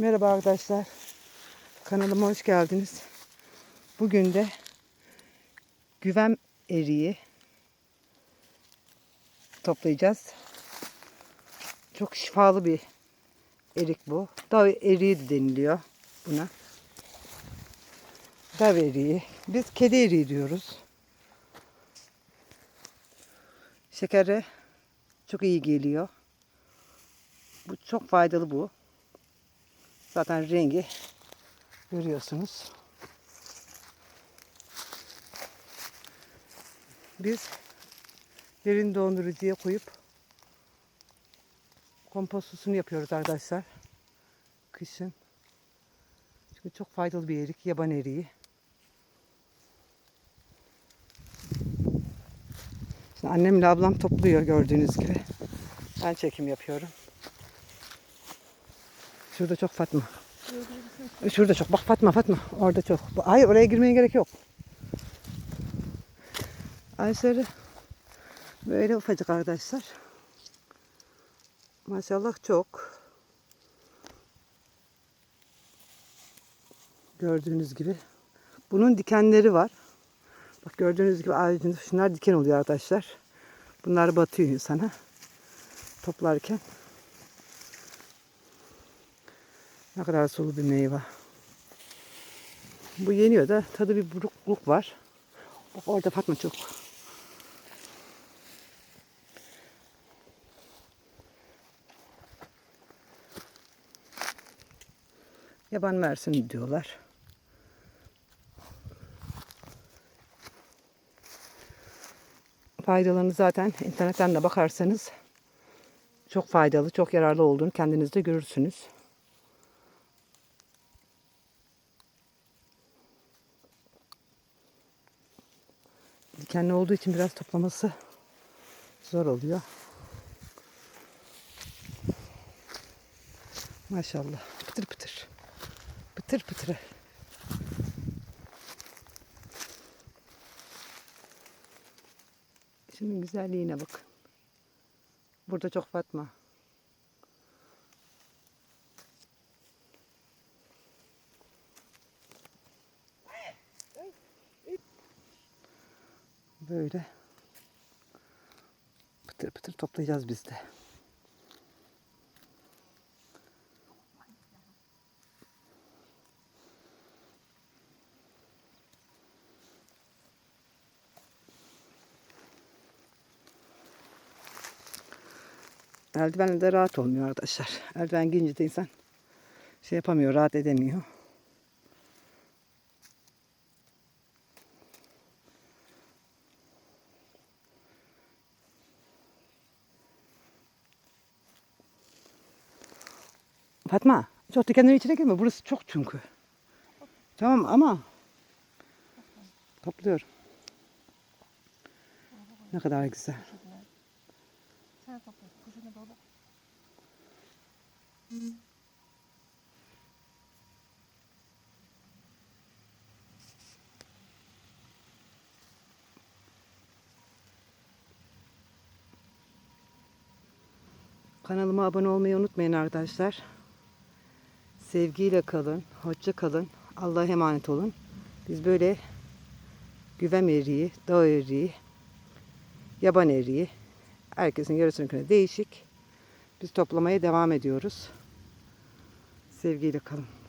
Merhaba arkadaşlar. Kanalıma hoş geldiniz. Bugün de güvem eriği toplayacağız. Çok şifalı bir erik bu. Dav eriği de deniliyor buna. Dav eriği. Biz kedi eriği diyoruz. Şekere çok iyi geliyor. Bu çok faydalı bu. Zaten rengi görüyorsunuz. Biz derin dondurucuya koyup kompostosunu yapıyoruz arkadaşlar. Kışın. Çünkü çok faydalı bir erik. Yaban eriği. Şimdi annemle ablam topluyor gördüğünüz gibi. Ben çekim yapıyorum. Şurada çok Fatma. Şurada çok. Bak Fatma Fatma. Orada çok. Hayır oraya girmeye gerek yok. Ayşe'ri böyle ufacık arkadaşlar. Maşallah çok. Gördüğünüz gibi. Bunun dikenleri var. Bak gördüğünüz gibi ağacın şunlar diken oluyor arkadaşlar. Bunlar batıyor insana. Toplarken. Ne kadar sulu bir meyve. Bu yeniyor da tadı bir burukluk var. Bak orada Fatma çok. Yaban mersini diyorlar. Faydalarını zaten internetten de bakarsanız çok faydalı, çok yararlı olduğunu kendiniz de görürsünüz. Dikenli olduğu için biraz toplaması zor oluyor. Maşallah. Pıtır pıtır. Pıtır pıtır. Şunun güzelliğine bakın. Burada çok Fatma. Böyle pıtır pıtır toplayacağız biz de. Eldivenle de rahat olmuyor arkadaşlar. Eldiven giyince de insan şey yapamıyor, rahat edemiyor. Fatma, çok dikenlerin içine girme. Burası çok çünkü. Tamam ama topluyorum. Ne kadar güzel. Kanalıma abone olmayı unutmayın arkadaşlar. Sevgiyle kalın, hoşça kalın. Allah'a emanet olun. Biz böyle güvem eriği, dağ eriği, yaban eriği, herkesin yarısına değişik. Biz toplamaya devam ediyoruz. Sevgiyle kalın.